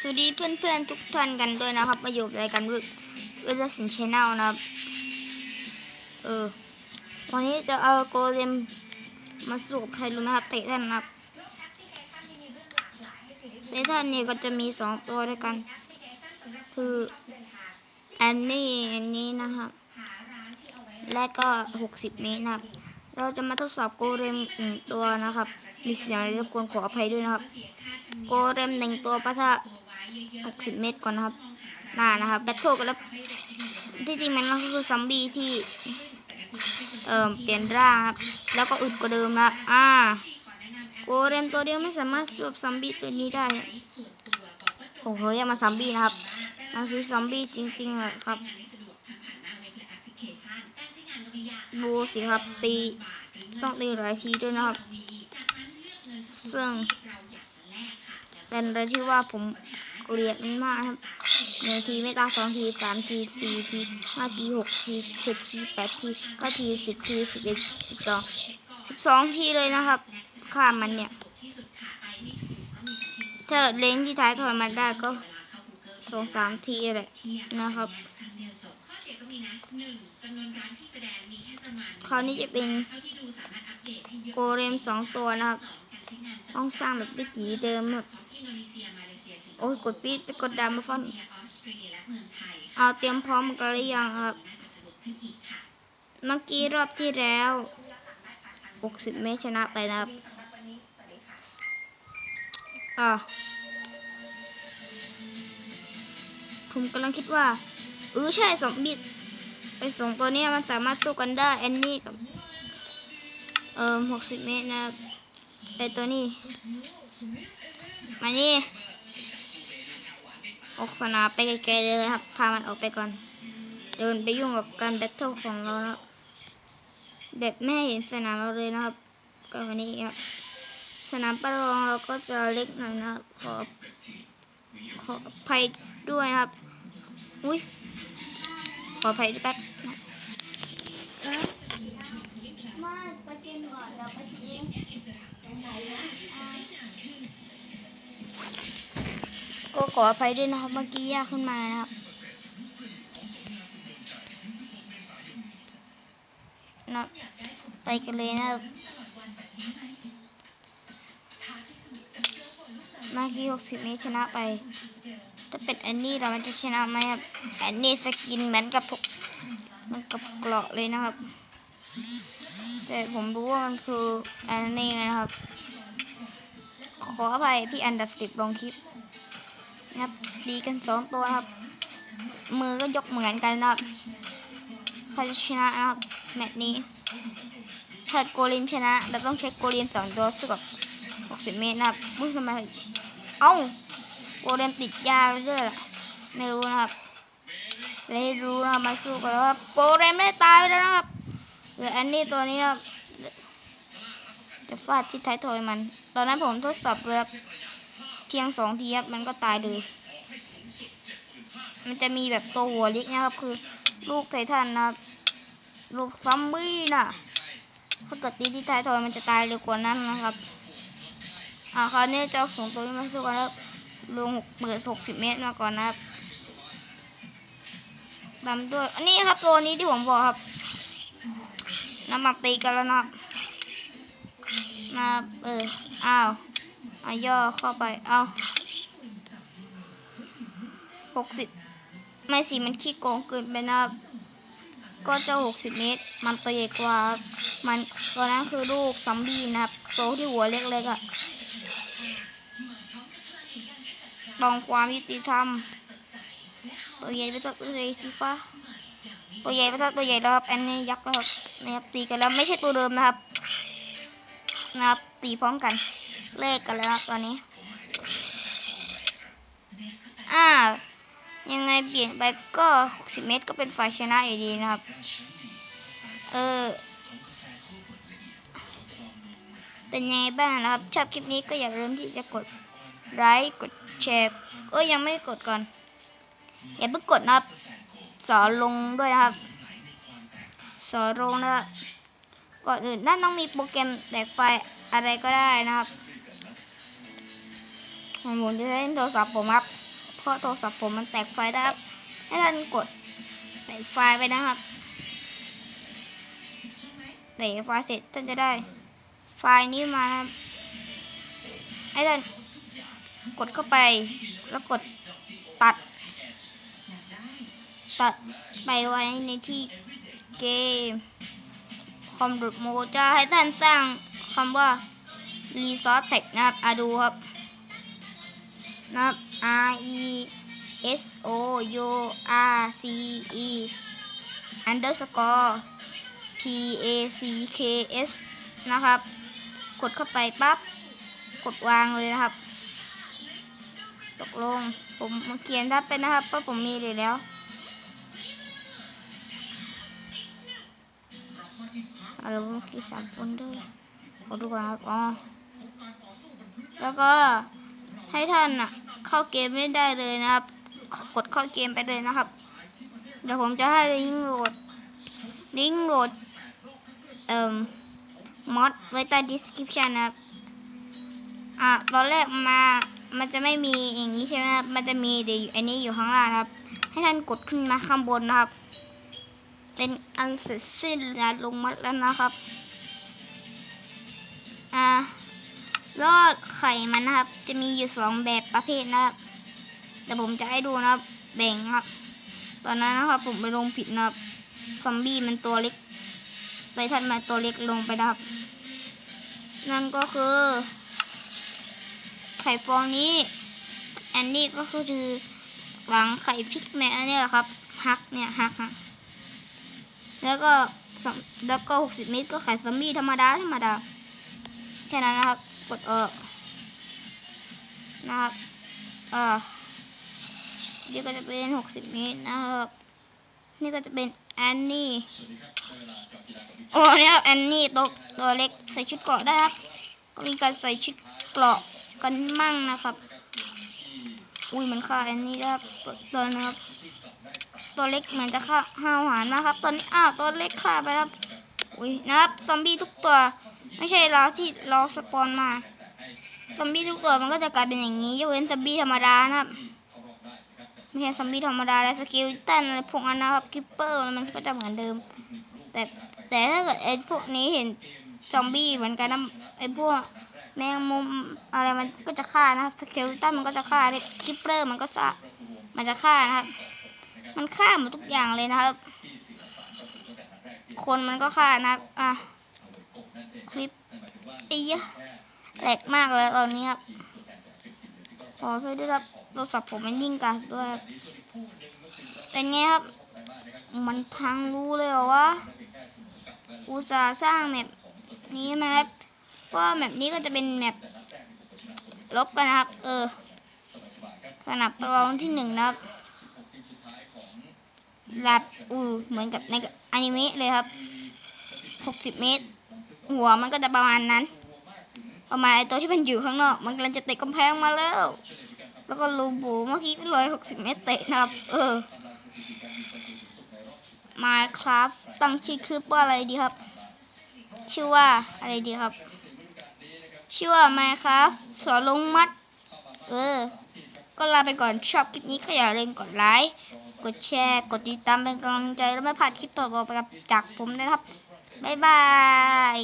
สวัสดีเพื่อนๆ ทุกท่านกันด้วยนะครับมาอยู่รายการวิวิลสินชแนลนะครับเออวันนี้จะเอาโกเลมมาสู้กับใครรู้ไหมครับเตะท่านนะครับเตะท่านนี่ก็จะมีสองตัวด้วยกัน คือแอนนี่อันนี้นะครับ และก็หกสิบเมตรนะครับ เราจะมาทดสอบโกเลมหนึ่งตัวนะครับ มีเสียงรบกวนขออภัยด้วยนะครับ โกเลมหนึ่งตัวปะทะ หกสิบเมตรก่อนนะครับน่านะครับแบทเทิลกันแล้วที่จริงมันก็คือซอมบี้ที่ เอ่อเปลี่ยนร่างครับ แล้วก็อึดกว่าเดิมนะครับอ่าโกเลมตัวเดียวไม่สามารถสู้กับซอมบี้ตัวนี้ได้ผมขอเรียกมาซอมบี้นะครับมันคือซอมบี้จริงๆเลยครับดูสิครับตีต้องตีหลายทีด้วยนะครับซึ่งเป็นอะไรที่ว่าผม เกลียดมันมากครับหนึ่งทีไม่ตาสองทีสามทีสี่ทีห้าทีหกทีเจ็ดทีแปดทีเก้าทีสิบทีสิบเอ็ดสิบสองสิบสองทีเลยนะครับฆ่ามันเนี่ยถ้าเล้งที่ท้ายถอยมันได้ก็สองสามทีแหละนะครับคราวนี้จะเป็นโกเลมสองตัวนะครับ ต้องสร้างแบบวิถีเดิมครับ โอ้ยกดปีดไปกดดำมาฟันเอาเตรียมพร้อมกันหรือยังครับ เมื่อกี้รอบที่แล้ว 60 เมตรชนะไปนะครับอ่าผมกำลังคิดว่า เออใช่สมบิดไอสองตัวเนี้ยมันสามารถสู้กันได้แอนนี่กับ เอ่อ60เมตรนะครับไอตัวนี้ มานี่ ออกสนามไปไกลๆเลยครับ พามันออกไปก่อน เดินไปยุ่งกับการแบทเทิลของเรานะแบบไม่เห็นสนามเราเลยนะครับ ก็วันนี้ครับ สนามประลองเราก็จะเล็กหน่อยนะขอขออภัยด้วยนะครับ อุ้ยขออภัยแป๊บม่ไปกินก่อนเดี๋ยวไปกิน ขออภัยด้วยนะครับ เมื่อกี้ยากขึ้นมานะครับ นะไปกันเลยนะครับเมื่อกี้60เมตรชนะไป ถ้าเป็นแอนนี่เรามันจะชนะไหมครับแอนนี่สกินเหมือนกับพวกมันกับเกราะเลยนะครับ แต่ผมรู้ว่ามันคือแอนนี่นะครับ ขออภัยพี่อันดับสิบลงคลิป นะครับดีกันสองตัวครับ มือก็ยกเหมือนกันนะครับใครชนะนะครับแมตช์นี้ถ้าโกลิมชนะ เราต้องใช้โกลิมสองตัวสู้กับ60เมตรนะครับมุ้ยทำไมเอ้าโกลิมติดยาไปด้วยล่ะไม่รู้นะครับเลยรู้นะมาสู้กันแล้วครับโกลิมไม่ได้ตายไปแล้วนะครับเหลืออันนี้ตัวนี้นะครับจะฟาดที่ท้ายทอยมัน ตอนนั้นผมทดสอบเลยครับ เพียงสองทีครับมันก็ตายเลย มันจะมีแบบตัวหัวเล็กนะครับ คือ ลูกไททันนะครับ ลูกซัมบี้น่ะถ้าเกิดตีที่ท้ายทอยมันจะตายเร็วกว่านั้นนะครับ อ่าคราวนี้จ้าสองตัวนี้มาสู้กันแล้วลงเปิดหกสิบเมตรมาก่อนนะครับตามด้วยอันนี้ครับตัวนี้ที่ผมบอกครับน้ำหมักตีกันแล้วนะครับนะเอออ้าว อาย่อเข้าไป เอาหกสิบไม่สิมันขี้โกงเกินไปนะก็เจ้าหกสิบเมตร มันตัวใหญ่กว่า มันตัวนั้นคือลูกซัมบี้นะครับตัวที่หัวเล็กๆอะ่ะลองความยุติธรรม ตัวใหญ่ไปสักตัวใหญ่สิฟ้าตัวใหญ่ไปสักตัวใหญ่แล้วครับ อันนี้ยักษ์แล้วครับนะครับตีกันแล้วไม่ใช่ตัวเดิมนะครับ นะครับ ตีพร้อมกัน เลขกันแล้วตอนนี้ อ่า ยังไงเปลี่ยนไปก็ 60 เมตรก็เป็นฝ่ายชนะอยู่ดีนะครับ เออ เป็นยังไงบ้างนะครับ ชอบคลิปนี้ก็อย่าลืมที่จะกดไลค์กดแชร์เอ้ยยังไม่กดก่อน อย่าเพิ่งกดนะครับ สอนลงด้วยนะครับ สอนลงนะครับ ก่อนอื่นน่าต้องมีโปรแกรมแตกไฟอะไรก็ได้นะครับผมจะใช้โทรศัพท์ผมครับ เพราะโทรศัพท์ผมมันแตกไฟได้ครับ ให้ท่านกดแตกไฟไปนะครับแตกไฟเสร็จท่านจะได้ ไฟล์นี้มาครับให้ท่านกดเข้าไปแล้วกดตัด ตัดไปไว้ในที่เกม คอมดุดโมจะให้ท่านสร้างคำว่า resource pack นะครับอะดูครับนะครับ R E S O U R C E underscore P A C K S นะครับ กดเข้าไปปั๊บ กดวางเลยนะครับ ตกลง ผมเขียนทับไปนะครับเพราะผมมีเลยแล้ว เอาเราคลิกสามโฟลเดอร์ขอดูก่อนครับอ๋อแล้วก็ให้ท่านน่ะ เข้าเกมไม่ได้เลยนะครับ กดเข้าเกมไปเลยนะครับ เดี๋ยวผมจะให้ลิงก์โหลดลิงก์โหลดเอ่อมอดไว้ใต้ description นะครับ อะตอนแรกมา มันจะไม่มีอย่างนี้ใช่ไหมครับ มันจะมีเดี๋ยวอันนี้อยู่ข้างล่างครับ ให้ท่านกดขึ้นมาข้างบนนะครับ เป็นอันเสร็จสิ้นแล้วลงมัดแล้วนะครับ อ่ารอดไข่มันนะครับ จะมีอยู่สองแบบประเภทนะครับแต่ผมจะให้ดูนะครับ แบ่งครับ ตอนนั้นนะครับ ผมไปลงผิดนะครับซอมบี้มันตัวเล็กเลยท่านมาตัวเล็กลงไปนะครับ นั่นก็คือ ไข่ฟองนี้แอนนี้ก็คือหวังไข่พริกแม่อันนี้แหละครับฮักเนี่ยฮักฮะ แล้วก็สองแล้วก็หกสิบเมตรก็ไข่ซอมบี้ธรรมดาธรรมดาแค่นั้นนะครับ กดออกนะครับเออนี่ก็จะเป็นหกสิบเมตรนะครับ นี่ก็จะเป็นแอนนี่โอ้เนี่ยครับแอนนี่ตัวตัวเล็กใส่ชุดเกราะได้ครับ ก็มีการใส่ชุดเกราะกันมั่งนะครับ อุ้ยมันฆ่าแอนนี่ได้ครับตัวตัวนะครับ ตัวเล็กเหมือนจะฆ่าห้าวหาญนะครับ ตอนนี้อ้าวตัวเล็กฆ่าไปครับ อุ้ยนะครับซอมบี้ทุกตัว ไม่ใช่เราที่เราสปอนมาซอมบี้ทุกตัวมันก็จะกลายเป็นอย่างนี้ยกเว้นซอมบี้ธรรมดานะครับไม่ใช่ซอมบี้ธรรมดาและสกิลตันอะไรพวกนั้นนะครับกิปเปอร์มันก็จะเหมือนเดิม แต่แต่ถ้าเกิดไอ้พวกนี้เห็นซอมบี้เหมือนกันนะไอ้พวกแมงมุมอะไรมันก็จะฆ่านะครับสกิลตันมันก็จะฆ่าคิปเปอร์มันก็จะมันจะฆ่านะครับ มันฆ่าหมดทุกอย่างเลยนะครับ คนมันก็ฆ่านะอะคลิปไอ้ยะแหลกมากเลยตอนนี้ครับขอช่วยด้วยครับโทรศัพท์ผมมันยิ่งกันด้วย เป็นไงครับ มันพังรู้เลยเหรอวะอุตสาห์สร้างแมปนี้มาครับว่าแมปนี้ก็จะเป็นแมปลบกันนะครับ เออสนับรองที่หนึ่งนะครับ แลบอูเหมือนกับในอนิเมะเลยครับหกสิบเมตร หัวมันก็จะประมาณนั้นประมาณไอตัวที่มันอยู่ข้างนอก มันกำลังจะเตะกำแพงมาแล้ว แล้วก็ลูบูเมื่อกี้ร้อยหกสิบเมตรเตะนะครับ เออ Minecraft ตั้งชื่อคลิปว่าอะไรดีครับ ชื่อว่าอะไรดีครับ ชื่อว่า Minecraft สอนลงมัด เออ ก็ลาไปก่อนชอบคลิปนี้ก็อย่าลืมกดไลค์ กดแชร์ กดติดตามเป็นกำลังใจ แล้วไม่พลาดคลิปต่อไปกับจากผมนะครับ บ๊ายบาย